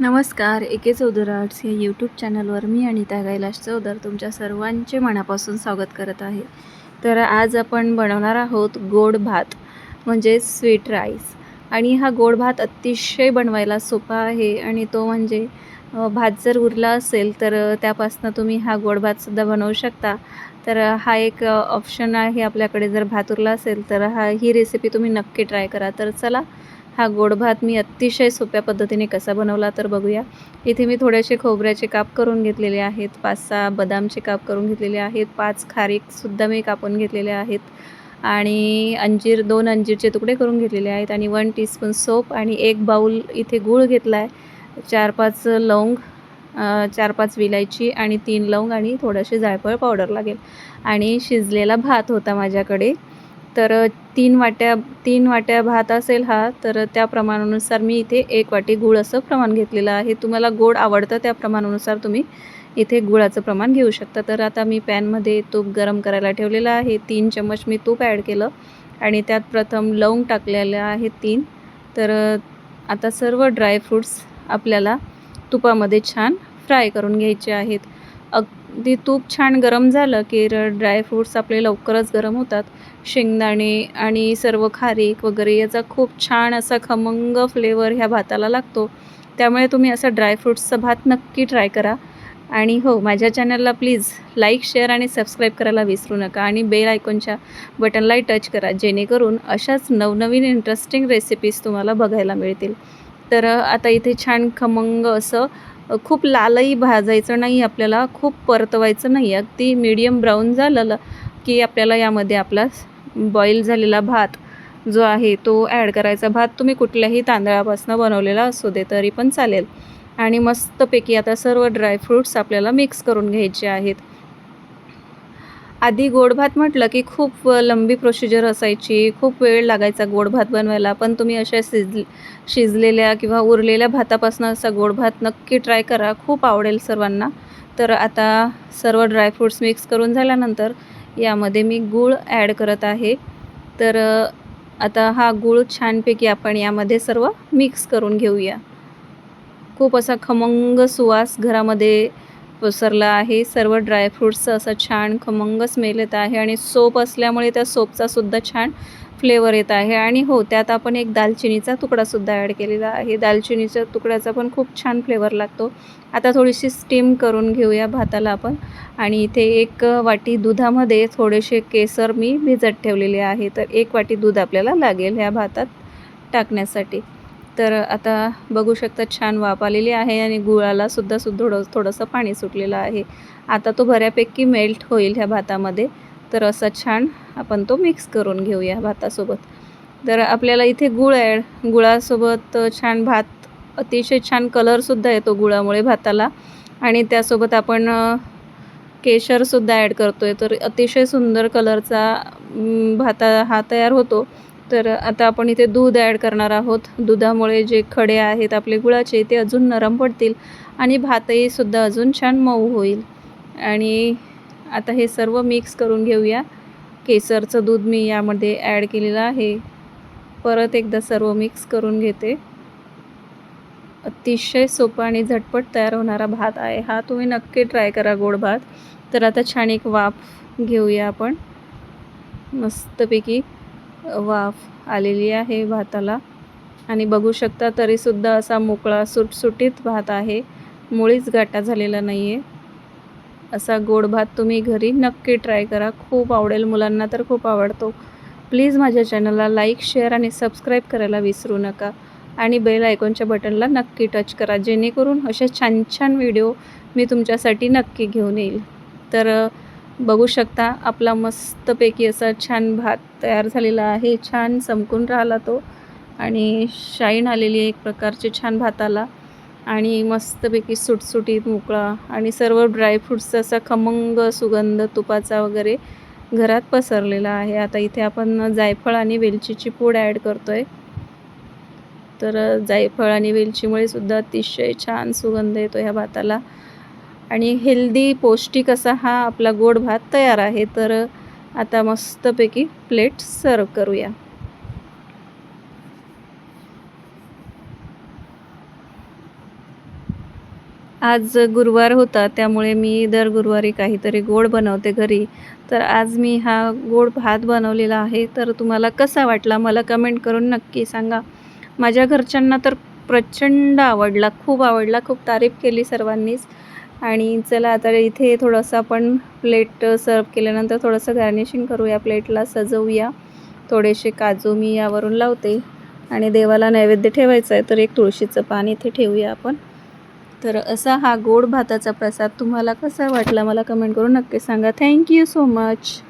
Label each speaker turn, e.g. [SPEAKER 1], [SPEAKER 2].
[SPEAKER 1] नमस्कार एके चौधर आर्ट्स या यूट्यूब चॅनलवर मी अनिता कैलाश चौधर तुमच्या सर्वांचे मनापासून स्वागत करत आहे. तर आज आपण बनवणार आहोत गोड भात म्हणजे स्वीट राईस. आणि हा गोड भात अतिशय बनवायला सोपा आहे आणि तो म्हणजे भात जर उरला असेल तर त्यापासनं तुम्ही हा गोड भातसुद्धा बनवू शकता. तर हा एक ऑप्शन आहे आपल्याकडे जर भात उरला असेल तर हा ही रेसिपी तुम्ही नक्की ट्राय करा. तर चला हा गोड भात मी अतिशय सोप्या पद्धतीने कसा बनवला तर बघूया. इथे मी थोडेसे खोबऱ्याचे काप करून घेतलेले आहेत पाच सहा बदामचे काप करून घेतलेले आहेत पाच खारीकसुद्धा मी कापून घेतलेले आहेत आणि अंजीर दोन अंजीरचे तुकडे करून घेतलेले आहेत आणि वन टीस्पून सोप आणि एक बाऊल इथे गूळ घेतला आहे चार पाच लवंग चार पाच विलायची आणि तीन लवंग आणि थोडंसे जायफळ पावडर लागेल. आणि शिजलेला भात होता माझ्याकडे. तर तीन वाट्या तीन वाट्या भात असेल हा तर त्या प्रमाणानुसार मी इथे एक वाटी गूळ असं प्रमाण घेतलेलं आहे. तुम्हाला गोड आवडतं त्या प्रमाणानुसार तुम्ही इथे गुळाचं प्रमाण घेऊ शकता. तर आता मी पॅनमध्ये तूप गरम करायला ठेवलेलं आहे. तीन चम्मच मी तूप ॲड केलं आणि त्यात प्रथम लवंग टाकलेलं आहे तीन. तर आता सर्व ड्रायफ्रूट्स आपल्याला तुपामध्ये छान फ्राय करून घ्यायचे आहेत. अगदी तूप छान गरम झालं की ड्रायफ्रूट्स आपले लवकरच गरम होतात. शेंगदाणे आणि सर्व खारीक वगैरे याचा खूप छान असा खमंग फ्लेवर ह्या भाताला लागतो. त्यामुळे तुम्ही असा ड्रायफ्रूट्सचा भात नक्की ट्राय करा. आणि हो माझ्या चॅनलला प्लीज लाईक शेअर आणि सबस्क्राईब करायला विसरू नका. आणि बेल आयकॉनच्या बटनलाही टच करा जेणेकरून अशाच नवनवीन इंटरेस्टिंग रेसिपीज तुम्हाला बघायला मिळतील. तर आता इथे छान खमंग असं खूप लालही भाजायचं नाही आपल्याला खूप परतवायचं नाही. अगदी मीडियम ब्राऊन झालं की आपल्याला यामध्ये आपला बॉईल झालेला भात जो आहे तो ॲड करायचा. भात तुम्ही कुठल्याही तांदळापासून बनवलेला असू दे तरी पण चालेल. आणि मस्तपैकी आता सर्व ड्रायफ्रूट्स आपल्याला मिक्स करून घ्यायचे आहेत. आधी गोड भात म्हटलं की खूप लंबी प्रोसिजर असायची. खूप वेळ लागायचा गोड भात बनवायला. पण तुम्ही अशा शिज शिजलेल्या किंवा उरलेल्या भातापासून असा गोड भात नक्की ट्राय करा. खूप आवडेल सर्वांना. तर आता सर्व ड्रायफ्रूट्स मिक्स करून झाल्यानंतर यामध्ये मी गूळ ॲड करत आहे. तर आता हा गूळ छानपैकी आपण यामध्ये सर्व मिक्स करून घेऊया. खूप असा खमंग सुवास घरामध्ये पसरला आहे. सर्व ड्रायफ्रूट्सचं असं छान खमंग स्मेल येत आहे आणि सोप असल्यामुळे त्या सोपचा सुद्धा छान फ्लेवर येत आहे. आणि हो त्यात आपण एक दालचिनीचा तुकडासुद्धा ॲड केलेला आहे. दालचिनीच्या तुकड्याचा पण खूप छान फ्लेवर लागतो. आता थोडीशी स्टीम करून घेऊया भाताला आपण. आणि इथे एक वाटी दुधामध्ये थोडेसे केसर मी भिजत ठेवलेले आहे. तर एक वाटी दूध आपल्याला लागेल ह्या भातात टाकण्यासाठी. तर आता बघू शकता छान वाफ आलेली आहे आणि गुळाला सुद्धा थोडं थोडंसं पाणी सुटलेलं आहे. आता तो बऱ्यापैकी मेल्ट होईल ह्या भातामध्ये. तर असा छान आपण तो मिक्स करून घेऊया भातासोबत. तर आपल्याला इथे गुळ ॲड गुळासोबत छान भात अतिशय छान कलरसुद्धा येतो गुळामुळे भाताला. आणि त्यासोबत आपण केशरसुद्धा ॲड करतो आहे तर अतिशय सुंदर कलरचा भाता हा तयार होतो. तर आता आपण इथे दूध ॲड करणार आहोत. दुधामुळे जे खडे आहेत आपले गुळाचे ते अजून नरम पडतील आणि भातही सुद्धा अजून छान मऊ होईल. आणि आता हे सर्व मिक्स करून घेऊया. केसरचं दूध मी यामध्ये ॲड केलेलं आहे. परत एकदा सर्व मिक्स करून घेते. अतिशय सोपा आणि झटपट तयार होणारा भात आहे. हा तुम्ही नक्की ट्राय करा गोड भात. तर आता छान एक वाफ घेऊया आपण. मस्तपैकी वाफ आलेली आहे भाताला. आणि बघू शकता तरीसुद्धा असा मोकळा सुटसुटीत भात आहे. मुळीच घाटा झालेला नाही आहे असा गोड भात तुम्ही घरी नक्की ट्राय करा. खूप आवडेल मुलांना तर खूप आवडतो. प्लीज माझ्या चॅनलला लाईक शेअर आणि सबस्क्राईब करायला विसरू नका. आणि बेल आयकॉनच्या बटनला नक्की टच करा जेणेकरून असे छान छान व्हिडिओ मी तुमच्यासाठी नक्की घेऊन येईल. तर बघू शकता आपला मस्तपैकी असा छान भात तयार झालेला आहे. छान चमकून राहिला तो आणि शाईन आलेली आहे एक प्रकारची छान भाताला. आणि मस्तपैकी सुटसुटीत मोकळा आणि सर्व ड्रायफ्रूट्सचा असा खमंग सुगंध तुपाचा वगैरे घरात पसरलेला आहे. आता इथे आपण जायफळ आणि वेलचीची पूड ॲड करतो आहे तर जायफळ आणि वेलचीमुळे सुद्धा अतिशय छान सुगंध येतो ह्या भाताला. आणि हेल्दी पौष्टिक असा हा आपला गोड भात तयार आहे तर आता मस्तपैकी प्लेट सर्व करूया. आज गुरुवार होता त्यामुळे मी दर गुरुवारी काहीतरी गोड बनवते घरी. तर आज मी हा गोड भात बनवलेला आहे तर तुम्हाला कसा वाटला मला कमेंट करून नक्की सांगा. माझ्या घरच्यांना तर प्रचंड आवडला खूप आवडला खूप तारीफ केली सर्वांनीच. आणि चला आता इथे थोडंसं आपण प्लेट सर्व केल्यानंतर थोडंसं गार्निशिंग करूया. प्लेटला सजवूया. थोडेसे काजू मी यावरून लावते. आणि देवाला नैवेद्य ठेवायचा आहे तर एक तुळशीचं पान इथे ठेवूया आपण. तर असा हा गोड भाताचा प्रसाद तुम्हाला कसा वाटला मला कमेंट करून नक्की सांगा. Thank you so much.